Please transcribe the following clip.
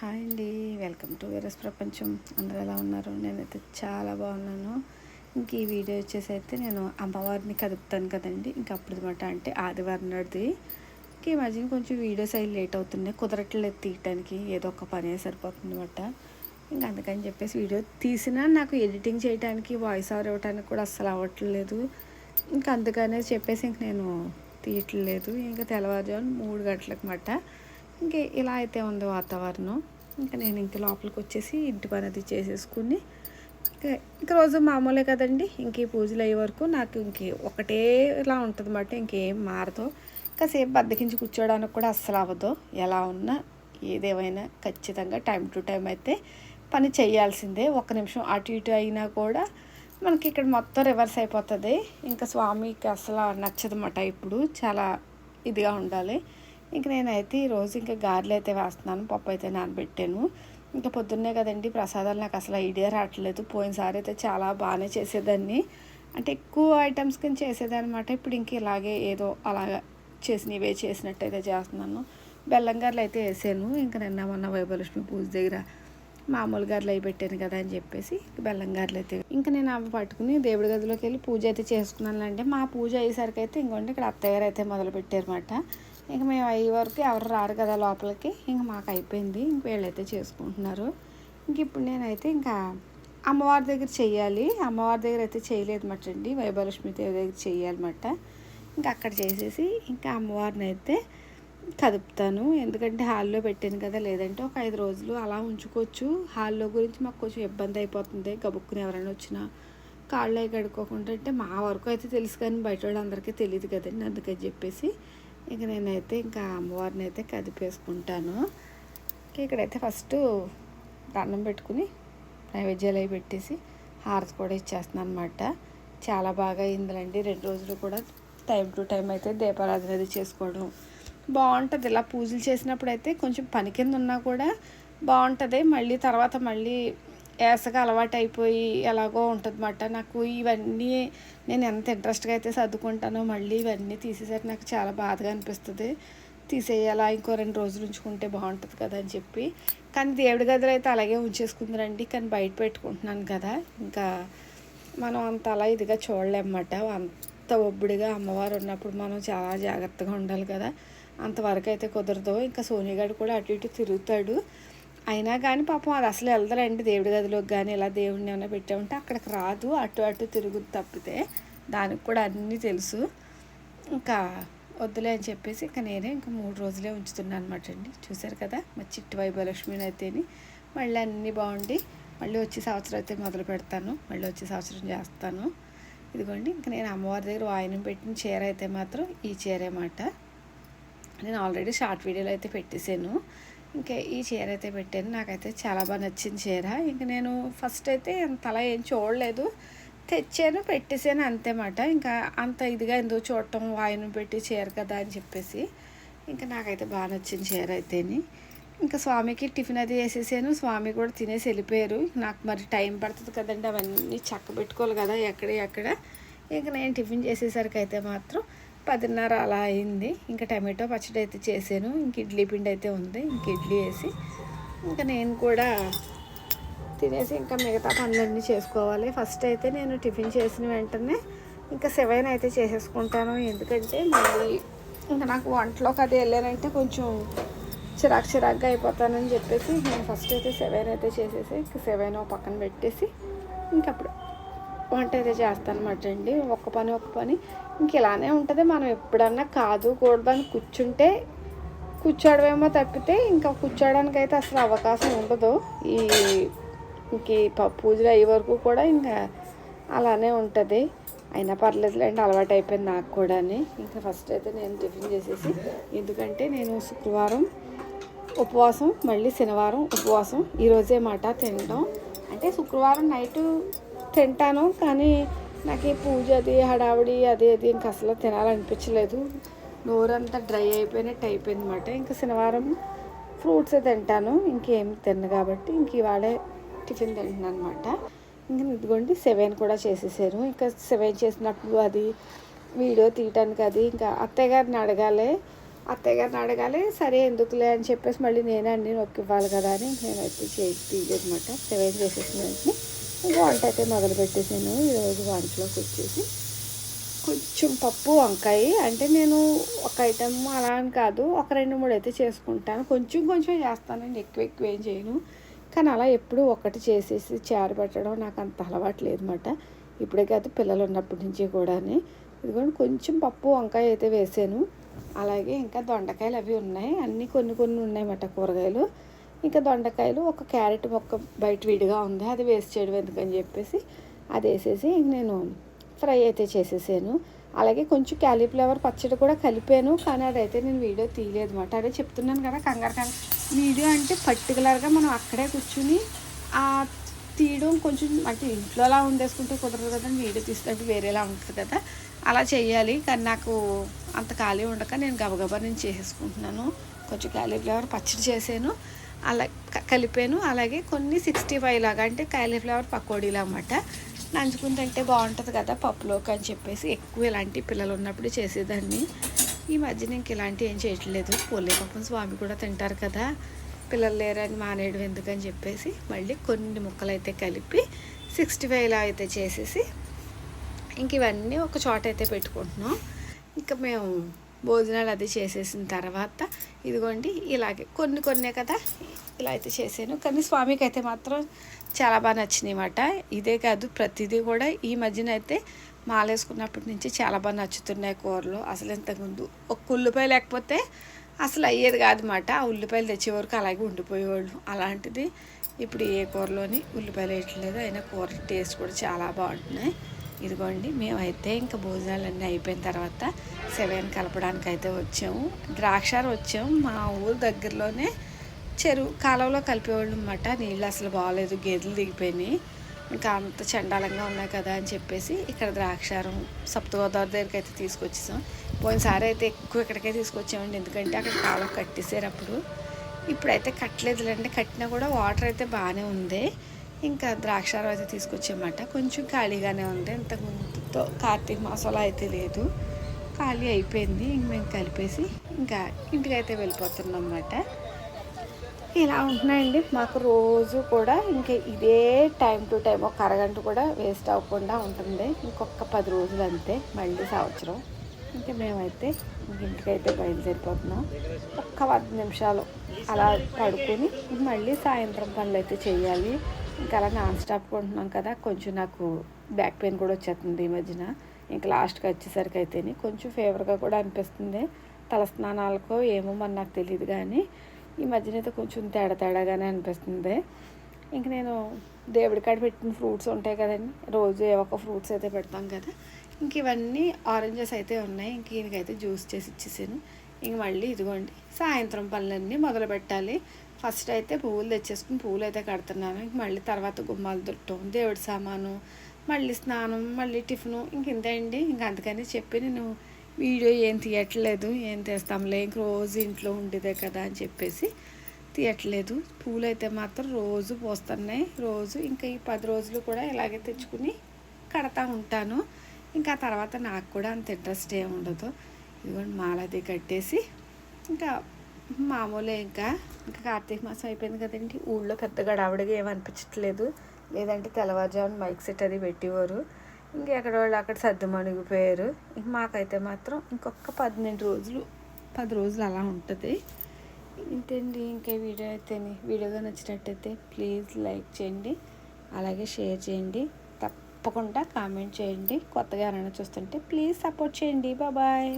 Hi అండి. Welcome to వీరస్ ప్రపంచం. అందరూ ఎలా ఉన్నారు? నేనైతే చాలా బాగున్నాను. ఇంక ఈ వీడియో వచ్చేసి అయితే నేను అమ్మవారిని కదుపుతాను కదండి. ఇంక అప్పుడు మాట అంటే ఆదివారం నాడుది ఇంక ఈ మధ్యన కొంచెం వీడియోస్ అవి లేట్ అవుతున్నాయి. కుదరట్లేదు తీయటానికి. ఏదో ఒక పనే సరిపోతుంది అనమాట ఇంక అందుకని చెప్పేసి వీడియో తీసినా నాకు ఎడిటింగ్ చేయడానికి వాయిస్ ఓవర్ ఇవ్వడానికి కూడా అస్సలు అవ్వట్లేదు. ఇంకా అందుకనే చెప్పేసి ఇంక నేను తీయట్లేదు. ఇంకా తెల్లవారుజామున మూడు గంటలకు మాట ఇంక ఇలా అయితే ఉంది వాతావరణం. ఇంకా నేను ఇంక లోపలికి వచ్చేసి ఇంటి పని అది చేసేసుకుని ఇంకా ఇంక రోజు మామూలే కదండి. ఇంక ఈ పూజలు అయ్యే వరకు నాకు ఇంక ఒకటే ఇలా ఉంటుంది అన్నమాట ఇంకేం మారదు. కాసేపు బద్దకించి కూర్చోవడానికి కూడా అస్సలు అవ్వదు. ఎలా ఉన్నా ఏదేమైనా ఖచ్చితంగా టైం టు టైం అయితే పని చేయాల్సిందే. ఒక నిమిషం అటు ఇటు అయినా కూడా మనకి ఇక్కడ మొత్తం రివర్స్ అయిపోతుంది. ఇంకా స్వామికి అసలు నచ్చదన్నమాట. ఇప్పుడు చాలా ఇదిగా ఉండాలి. ఇంక నేనైతే ఈరోజు ఇంకా గారెలు అయితే వేస్తున్నాను పప్పు అయితే నానబెట్టాను. ఇంకా పొద్దున్నే కదండి ప్రసాదాలు నాకు అసలు ఐడియా రావట్లేదు. పోయినసారి అయితే చాలా బాగానే చేసేదాన్ని. అంటే ఎక్కువ ఐటమ్స్ కింద చేసేదన్నమాట. ఇప్పుడు ఇంక ఇలాగే ఏదో అలాగా చేసినవే చేసినట్టయితే చేస్తున్నాను. బెల్లం గారెలు అయితే వేసాను. ఇంకా నిన్న మొన్న వైభవలక్ష్మి పూజ దగ్గర మామూలు గారెలు అవి పెట్టాను కదా అని చెప్పేసి బెల్లం గారెలు అయితే ఇంకా నేను అవి పట్టుకుని దేవుడి గదిలోకి వెళ్ళి పూజ అయితే చేసుకున్నాను అంటే మా పూజ అయ్యేసరికి అయితే ఇంకోండి ఇక్కడ అత్తయ్య గారు అయితే మొదలు పెట్టారన్నమాట ఇంక మేము అయ్యే వరకు ఎవరు రారు కదా లోపలికి. ఇంక మాకు అయిపోయింది. ఇంక వీళ్ళైతే చేసుకుంటున్నారు. ఇంక ఇప్పుడు నేనైతే ఇంకా అమ్మవారి దగ్గర చేయాలి అమ్మవారి దగ్గర అయితే చేయలేదు మాట అండి. వైభలక్ష్మి దేవి దగ్గర చేయాలన్నమాట ఇంకా అక్కడ చేసేసి ఇంకా అమ్మవారిని అయితే కదుపుతాను. ఎందుకంటే హాల్లో పెట్టాను కదా. లేదంటే ఒక ఐదు రోజులు అలా ఉంచుకోవచ్చు. హాల్లో గురించి మాకు కొంచెం ఇబ్బంది అయిపోతుంది. గబుక్కుని ఎవరైనా వచ్చినా కాళ్ళు అవి కడుక్కోకుండా అంటే మా వరకు అయితే తెలుసు కానీ బయట వాళ్ళందరికీ తెలియదు కదండి. అందుకని చెప్పేసి ఇక నేనైతే ఇంకా అమ్మవారిని అయితే కదిపేసుకుంటాను ఇక్కడైతే ఫస్ట్ దండం పెట్టుకుని నైవేద్యాలు అవి పెట్టేసి హారతి కూడా ఇచ్చేస్తున్నాను అనమాట చాలా బాగా అయిందిలండి. రెండు రోజులు కూడా టైం టు టైం అయితే దీపారాధన అది చేసుకోవడం బాగుంటుంది. ఇలా పూజలు చేసినప్పుడు అయితే కొంచెం పని కింద ఉన్నా కూడా బాగుంటుంది. మళ్ళీ తర్వాత మళ్ళీ ఏసగా అలవాటు అయిపోయి ఎలాగో ఉంటుందన్నమాట. నాకు ఇవన్నీ నేను ఎంత ఇంట్రెస్ట్గా అయితే సర్దుకుంటానో మళ్ళీ ఇవన్నీ తీసేసరికి నాకు చాలా బాధగా అనిపిస్తుంది. తీసేయాలా ఇంకో రెండు రోజులు ఉంచుకుంటే బాగుంటుంది కదా అని చెప్పి. కానీ దేవుడి గదిలో అయితే అలాగే ఉంచేసుకుందరండి కానీ బయట పెట్టుకుంటున్నాను కదా. ఇంకా మనం అంత అలా ఇదిగా చూడలేమన్నమాట. అంత ఒబ్బుడిగా అమ్మవారు ఉన్నప్పుడు మనం చాలా జాగ్రత్తగా ఉండాలి కదా. అంతవరకు అయితే కుదరదు. ఇంకా సోనిగాడు కూడా అటు ఇటు తిరుగుతాడు. అయినా కానీ పాపం అది అసలు వెళ్తారండి దేవుడి గదిలోకి కానీ ఇలా దేవుడిని ఏమైనా పెట్టామంటే అక్కడికి రాదు. అటు అటు తిరుగు తప్పితే. దానికి కూడా అన్నీ తెలుసు. ఇంకా వద్దులే అని చెప్పేసి ఇంకా నేనే ఇంకా మూడు రోజులే ఉంచుతున్నాను అనమాట అండి. చూసారు కదా? మా చిట్టు వైభలక్ష్మిని అయితేని మళ్ళీ అన్నీ బాగుండి. మళ్ళీ వచ్చే సంవత్సరం అయితే మొదలు పెడతాను. మళ్ళీ వచ్చే సంవత్సరం చేస్తాను. ఇదిగోండి ఇంకా నేను అమ్మవారి దగ్గర వాయినం పెట్టిన చీర అయితే మాత్రం ఈ చీరే మాట నేను ఆల్రెడీ షార్ట్ వీడియోలో అయితే పెట్టేశాను. ఇంకా ఈ చీర అయితే పెట్టాను. నాకైతే చాలా బాగా నచ్చింది చీర. ఇంక నేను ఫస్ట్ అయితే అంత అలా ఏం చూడలేదు. తెచ్చాను పెట్టేసాను అంతేమాట. ఇంకా అంత ఇదిగా ఎందుకు చూడటం? వాయిన పెట్టి చీర కదా అని చెప్పేసి. ఇంకా నాకైతే బాగా నచ్చింది చీర అయితేని. ఇంకా స్వామికి టిఫిన్ అది వేసేసాను. స్వామి కూడా తినేసి వెళ్ళిపోయారు. నాకు మరి టైం పడుతుంది కదండి అవన్నీ చక్క పెట్టుకోవాలి కదా ఎక్కడ ఎక్కడ. ఇంకా నేను టిఫిన్ చేసేసరికి అయితే మాత్రం పదిన్నర అలా అయింది. ఇంకా టమాటో పచ్చడి అయితే చేశాను. ఇంక ఇడ్లీ పిండి అయితే ఉంది. ఇంక ఇడ్లీ వేసి ఇంకా నేను కూడా తినేసి ఇంకా మిగతా పనులన్నీ చేసుకోవాలి. ఫస్ట్ అయితే నేను టిఫిన్ చేసిన వెంటనే ఇంకా సెవెన్ అయితే చేసేసుకుంటాను. ఎందుకంటే మళ్ళీ ఇంకా నాకు వంటలోకి అది వెళ్ళానంటే కొంచెం చిరాకు చిరాకుగా అయిపోతానని చెప్పేసి నేను ఫస్ట్ అయితే సెవెన్ అయితే చేసేసి ఇంకా సెవెన్ పక్కన పెట్టేసి ఇంకప్పుడు వంట అయితే చేస్తాను అండి. ఒక్క పని ఒక్క పని. ఇంక ఇలానే ఉంటుంది. మనం ఎప్పుడన్నా కాదు కూడదని కూర్చుంటే కూర్చోడమేమో తప్పితే ఇంకా కూర్చోడానికి అయితే అసలు అవకాశం ఉండదు. ఈ ఇంక పూజలు అయ్యే వరకు కూడా ఇంకా అలానే ఉంటుంది. అయినా పర్లేదులేండి అలవాటు అయిపోయింది నాకు కూడా ఇంకా ఫస్ట్ అయితే నేను టిఫిన్ చేసేసి ఎందుకంటే నేను శుక్రవారం ఉపవాసం మళ్ళీ శనివారం ఉపవాసం. ఈరోజే మాట తినడం అంటే శుక్రవారం నైటు తింటాను కానీ నాకు ఈ పూజ అది హడావిడి అది అది ఇంకా అసలు తినాలనిపించలేదు. నోరంతా డ్రై అయిపోయినట్టు అయిపోయింది అనమాట ఇంకా శనివారం ఫ్రూట్స్ తింటాను ఇంకేం తిన్ను కాబట్టి ఇంక ఇవాళే టిఫిన్ తింటున్నాను అనమాట ఇంకా ఇదిగోండి సెవెన్ కూడా చేసేసారు. ఇంకా సెవెన్ చేసినప్పుడు అది వీడియో తీయటానికి అది ఇంకా అత్తయ్య గారిని అడగాలి. అత్తయ్య గారిని అడగాలి సరే ఎందుకులే అని చెప్పేసి మళ్ళీ నేనే అండి నొక్కి ఇవ్వాలి కదా అని నేనైతే చేయి తీయలేదు అనమాట సెవెన్ చేసేసిన వెంటనే వంట అయితే మొదలుపెట్టేసాను ఈరోజు వంటలోకి వచ్చేసి కొంచెం పప్పు వంకాయ. అంటే నేను ఒక ఐటమ్ అలా అని కాదు ఒక రెండు మూడు అయితే చేసుకుంటాను. కొంచెం కొంచెం చేస్తానండి ఎక్కువ ఎక్కువ ఏం చేయను. కానీ అలా ఎప్పుడు ఒకటి చేసేసి చారు పెట్టడం నాకు అంత అలవాటు లేదన్నమాట. ఇప్పుడే కాదు పిల్లలు ఉన్నప్పటి నుంచి కూడా ఇదిగోండి కొంచెం పప్పు వంకాయ అయితే వేసాను. అలాగే ఇంకా దొండకాయలు అవి ఉన్నాయి. అన్నీ కొన్ని కొన్ని ఉన్నాయన్నమాట కూరగాయలు. ఇంకా దొండకాయలు ఒక క్యారెట్ మొక్క బయట విడిగా ఉంది. అది వేస్ట్ చేయడం ఎందుకని చెప్పేసి అది వేసేసి నేను ఫ్రై అయితే చేసేసాను. అలాగే కొంచెం క్యాలీఫ్లవర్ పచ్చడి కూడా కలిపాను. కానీ అదైతే నేను వీడియో తీయలేదు అనమాట అదే చెప్తున్నాను కదా కంగారు కంగారు వీడియో అంటే పర్టికులర్గా మనం అక్కడే కూర్చుని ఆ తీయడం కొంచెం అంటే ఇంట్లో అలా ఉండేసుకుంటే కుదరదు కదా వీడియో తీసినట్టు వేరేలా ఉంటుంది కదా. అలా చేయాలి. కానీ నాకు అంత ఖాళీ ఉండక నేను గబగబా నేను చేసేసుకుంటున్నాను. కొంచెం క్యాలీఫ్లవర్ పచ్చడి చేసాను అలా కలిపాను. అలాగే కొన్ని సిక్స్టీ ఫైవ్ లాగా అంటే కాలీఫ్లవర్ పకోడీలు అన్నమాట. నంచుకుని తింటే బాగుంటుంది కదా పప్పులోకి అని చెప్పేసి ఎక్కువ ఇలాంటి పిల్లలు ఉన్నప్పుడు చేసేదాన్ని. ఈ మధ్య ఇంక ఇలాంటివి ఏం చేయట్లేదు. పోలే పప్పును స్వామి కూడా తింటారు కదా. పిల్లలు లేరని మానేయడం ఎందుకని చెప్పేసి మళ్ళీ కొన్ని ముక్కలు అయితే కలిపి సిక్స్టీ ఫైవ్లో అయితే చేసేసి ఇంక ఇవన్నీ ఒక చోట అయితే పెట్టుకుంటున్నాం. ఇంకా మేము భోజనాలు అది చేసేసిన తర్వాత ఇదిగోండి ఇలాగే కొన్ని కొన్నే కదా ఇలా అయితే చేశాను. కానీ స్వామికి అయితే మాత్రం చాలా బాగా నచ్చినాయి అన్నమాట ఇదే కాదు ప్రతిదీ కూడా ఈ మధ్యన అయితే మాలేసుకున్నప్పటి నుంచి చాలా బాగా నచ్చుతున్నాయి కూరలు. అసలు ఇంతకుముందు ఒక ఉల్లిపాయ లేకపోతే అసలు అయ్యేది కాదన్నమాట. ఆ ఉల్లిపాయలు తెచ్చే వరకు అలాగే ఉండిపోయేవాళ్ళు. అలాంటిది ఇప్పుడు ఏ కూరలోని ఉల్లిపాయలు వేయట్లేదు. అయినా కూర టేస్ట్ కూడా చాలా బాగుంటున్నాయి. ఇదిగోండి మేమైతే ఇంకా భోజనాలన్నీ అయిపోయిన తర్వాత సెవెన్ కలపడానికి అయితే వచ్చాము. ద్రాక్షారు వచ్చాము. మా ఊరు దగ్గరలోనే చెరువు కాలంలో కలిపేవాళ్ళు అనమాట నీళ్ళు అసలు బాగాలేదు గేదెలు దిగిపోయినాయి. ఇంకా అంత చండాలంగా ఉన్నాయి కదా అని చెప్పేసి ఇక్కడ ద్రాక్షారం సప్తగోదావరి దగ్గరికి అయితే తీసుకొచ్చేసాం. పోయినసారి అయితే ఎక్కువ ఇక్కడికే తీసుకొచ్చామండి. ఎందుకంటే అక్కడ కాలం కట్టేసారు అప్పుడు ఇప్పుడైతే కట్టలేదులేండి. కట్టినా కూడా వాటర్ అయితే బాగానే ఉంది. ఇంకా ద్రాక్షారం అయితే తీసుకొచ్చామన్నమాట కొంచెం ఖాళీగానే ఉంది ఇంతకుముందుతో కార్తీక మాసంలో అయితే లేదు. ఖాళీ అయిపోయింది. ఇంక మేము కలిపేసి ఇంకా ఇంటికైతే వెళ్ళిపోతున్నాం అన్నమాట ఇలా ఉంటున్నాయండి? మాకు రోజు కూడా ఇంకా ఇదే టైం టు టైం ఒక అరగంట కూడా వేస్ట్ అవ్వకుండా ఉంటుంది. ఇంకొక పది రోజులు అంతే. మళ్ళీ సంవత్సరం. ఇంకా మేమైతే ఇంటికైతే బయలుదేరిపోతున్నాం. ఒక్క పది నిమిషాలు అలా పడుకొని మళ్ళీ సాయంత్రం పనులు అయితే చేయాలి. ఇంకా అలా నాన్ స్టాప్ కొంటున్నాం కదా కొంచెం నాకు బ్యాక్ పెయిన్ కూడా వచ్చేస్తుంది ఈ మధ్యన. ఇంకా లాస్ట్కి వచ్చేసరికి అయితేనే కొంచెం ఫేవర్గా కూడా అనిపిస్తుంది. తలస్నానాలకో ఏమో మరి నాకు తెలియదు కానీ ఈ మధ్యన అయితే కొంచెం తేడా తేడాగానే అనిపిస్తుంది. ఇంక నేను దేవుడి కాడ పెట్టిన ఫ్రూట్స్ ఉంటాయి కదండి రోజు ఏ ఒక ఫ్రూట్స్ అయితే పెడతాం కదా ఇంక ఇవన్నీ ఆరెంజెస్ అయితే ఉన్నాయి. ఇంక ఈయనకైతే జ్యూస్ చేసి ఇచ్చేసాను. ఇంక మళ్ళీ ఇదిగోండి సాయంత్రం పనులన్నీ మొదలు పెట్టాలి ఫస్ట్ అయితే పువ్వులు తెచ్చేసుకుని పువ్వులు అయితే కడుతున్నాను. ఇంక మళ్ళీ తర్వాత గుమ్మాలు దుట్టం దేవుడి సామాను మళ్ళీ స్నానం మళ్ళీ టిఫిను ఇంక ఇంతే అండి. ఇంక అందుకని చెప్పి నేను వీడియో ఏం తీయట్లేదు. ఏం తెస్తాంలే ఇంక రోజు ఇంట్లో ఉండేదే కదా అని చెప్పేసి తీయట్లేదు. పూలు అయితే మాత్రం రోజు పోస్తున్నాయి. రోజు ఇంకా ఈ పది రోజులు కూడా ఇలాగే తెచ్చుకుని కడతా ఉంటాను. ఇంకా తర్వాత నాకు కూడా అంత ఇంట్రెస్ట్ ఏమి ఉండదు. ఇదిగోండి మాలది కట్టేసి ఇంకా మామూలే ఇంకా. ఇంకా కార్తీక మాసం అయిపోయింది కదండి. ఊళ్ళో పెద్దగా ఆవిడగా ఏమనిపించట్లేదు లేదంటే తెల్లవారుజామున మైక్ సెట్ అది పెట్టేవారు. ఇంకా ఎక్కడ వాళ్ళు అక్కడ సర్దు మణిగిపోయారు ఇంక మాకైతే మాత్రం ఇంకొక పన్నెండు రోజులు పది రోజులు అలా ఉంటుంది. ఇంతేండి ఇంకా వీడియో అయితే వీడియోగా నచ్చినట్టయితే ప్లీజ్ లైక్ చేయండి. అలాగే షేర్ చేయండి. తప్పకుండా కామెంట్ చేయండి. కొత్తగా ఎవరైనా చూస్తుంటే ప్లీజ్ సపోర్ట్ చేయండి. బాబాయ్